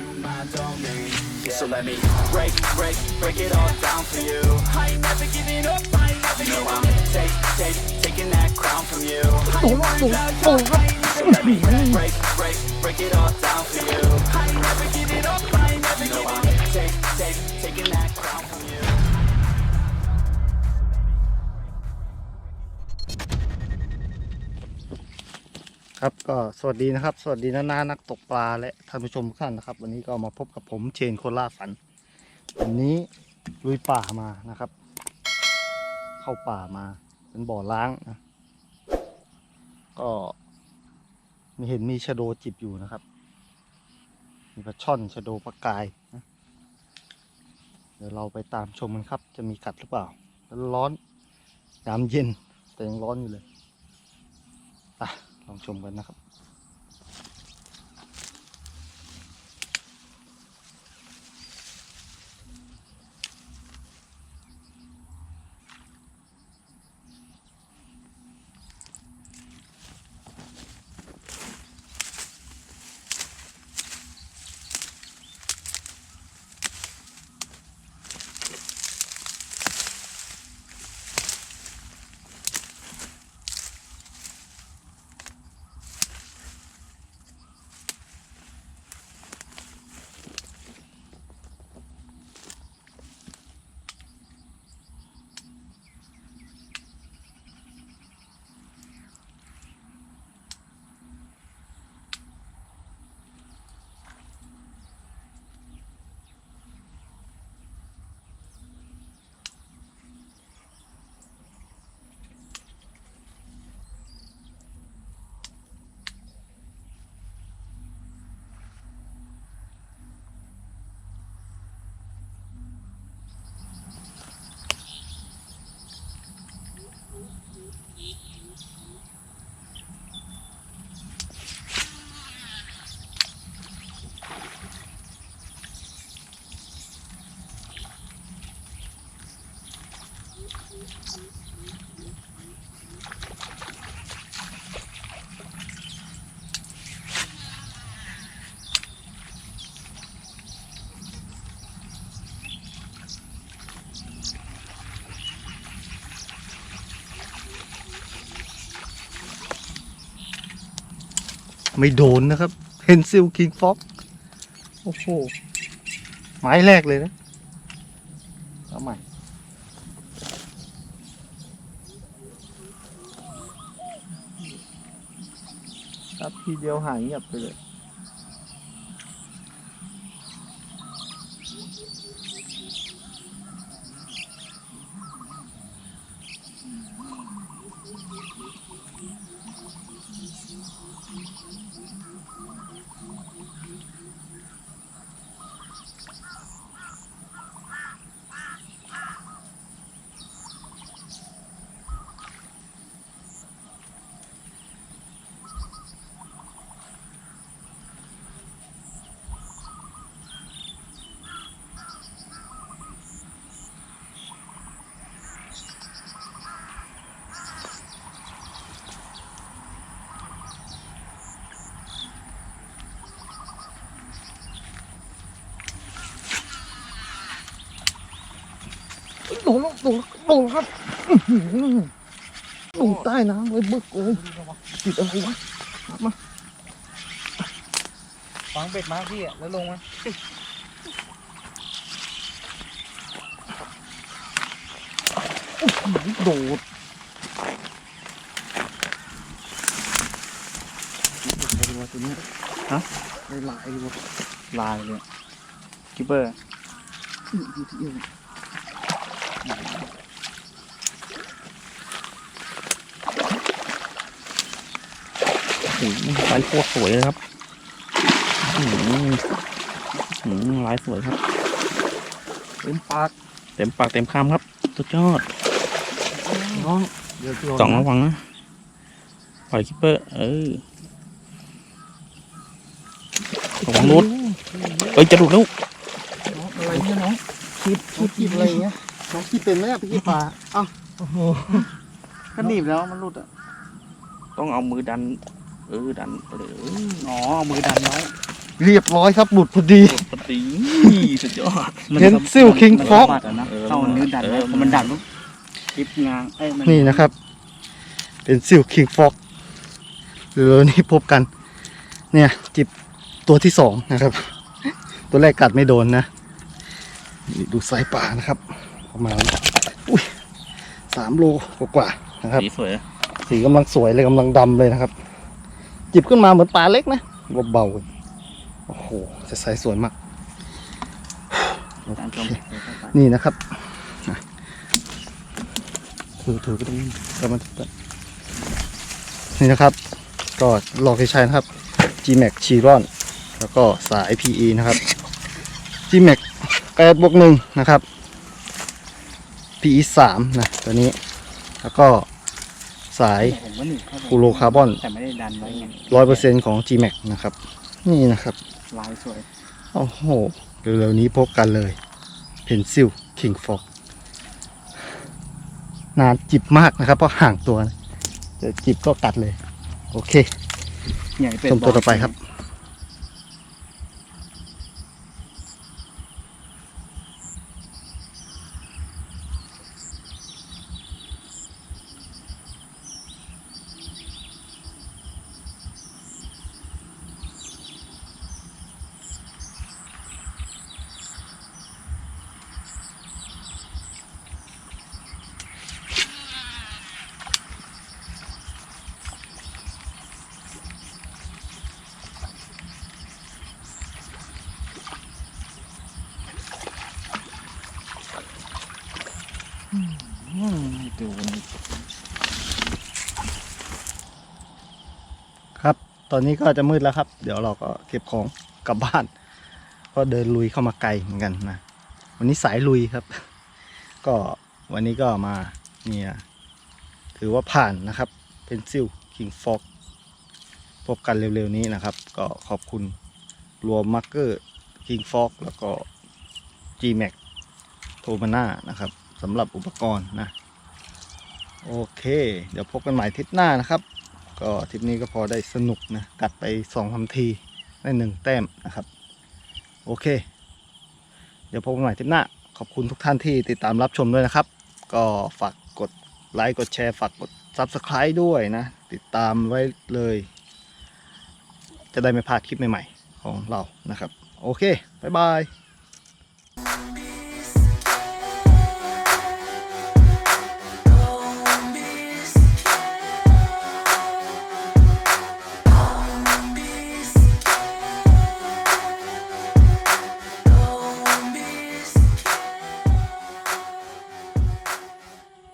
into my domain. So let me break, break, break it all down for you. I ain't never giving up, I ain't never you know I'm take, take, taking that crown from you. I ain't worried about you, I ain't let me break, break, break it all down for you. I ain't never giving up, ก็สวัสดีนะครับ สวัสดีนานานักตกปลาและท่านผู้ชมทุกท่านนะครับ วันนี้ก็มาพบกับผมเชนโคล่าฝัน วันนี้ลุยป่ามานะครับ เข้าป่ามาเป็นบ่อล้างนะก็มีเห็นมีชะโดจิบอยู่นะครับ มีปลาช่อนชะโดปลากายนะเดี๋ยวเราไปตามชมกันครับ จะมีกัดหรือเปล่าร้อนยามเย็นแต่ยังร้อนอยู่เลย อะ ลองชมกันนะครับ ไม่โดนนะครับเพนซิลคิงฟ็อกโอ้โหไม้แรกเลยนะเอาใหม่ครับทีเดียวหายเงียบไปเลย โดนแล้วโดนโดนครับอื้อหือโดนใต้น้ำเลยบึกเลยติดอะไรวะฟังเบ็ดมาพี่อะแล้วลงมาโดดอะไรวะตัวนี้ฮะลายลายเลยวะลายเลยคิปเปอร์อยู่ที่เอวโอ้โห ลายโคตรสวยเลยครับอืมอืมลายสวยครับ เต็มปาก เต็มปากเต็มคำครับ สุดยอดน้องเดี๋ยวสองระวังนะปล่อยคิปเปอร์ เออระวังรุดเอ้ยจะหลุดแล้วอะไรเนี่ยน้องคิดคิดคิดอะไรเงี้ย น้องคิดเป็นไหมอะพี่กี้ปลาเอ้าโอ้โหก็หนีบแล้วมันหลุดอะต้องเอามือดัน เออดันไปเลยเอออ๋อเอามือดันไว้เรียบร้อยครับบุดพอดีปกติสุดยอดเพนซิลคิงฟอกมันสะบัดอะนะเข้านิ้วดันนะพอมันดันปุ๊บคลิปงางเอ้ยมันี่นะครับ เป็นซิลคิงฟอกเรือนี้พบกัน เนี่ย จิบตัวที่สองนะครับ ตัวแรกกัดไม่โดนนะ นี่ดูไซส์ป่านะครับ ประมาณอุ้ยสามโลกว่าๆนะครับ สีสวย สีกำลังสวยเลยกำลังดำเลยนะครับ จิบขึ้นมาเหมือนปลาเล็กนะเบาๆโอ้โหจะไซส์สวยมากตามชมนี่นะครับอะถือถือก็ต้องกำมันนี่นะครับ ก็ลอกให้ใช้นะครับ G-Max ชีรอนแล้วก็สาย PE นะครับ G-Max 8บวก1นะครับ PE 3นะตัวนี้ แล้วก็สาย ผมว่าหนึ่งเข้าไปฟูโรคาร์บอน แต่ไม่ได้ดันไว้ไง100%ของ G-Max นะครับ นี่นะครับ ลายสวยโอ้โห เร็วๆนี้พบกันเลยเพนซิลคิงฟอกนานจิบมากนะครับ เพราะห่างตัวนะเดี๋ยวจิบก็กัดเลย โอเค ใหญ่เป็นชมตัวต่อไปครับ ดูครับ ตอนนี้ก็จะมืดแล้วครับ เดี๋ยวเราก็เก็บของกลับบ้าน ก็เดินลุยเข้ามาไกลเหมือนกันนะ วันนี้สายลุยครับ ก็วันนี้ก็มาเนี่ยถือว่าผ่านนะครับเพนซิลคิงฟอกพบกันเร็วๆนี้นะครับ ก็ขอบคุณรวมมาร์เกอร์คิงฟอกแล้วก็ G-Max โทมาน่านะครับ สำหรับอุปกรณ์นะ โอเค เดี๋ยวพบกันใหม่ทริปหน้านะครับ ก็ทริปนี้ก็พอได้สนุกนะกัดไปสองสามทีได้หนึ่งแต้มนะครับ โอเค เดี๋ยวพบกันใหม่ทริปหน้า ขอบคุณทุกท่านที่ติดตามรับชมด้วยนะครับ ก็ฝากกดไลค์กดแชร์ฝากกด Subscribe ด้วยนะ ติดตามไว้เลย จะได้ไม่พลาดคลิปใหม่ๆของเรานะครับ โอเค บ๊ายบาย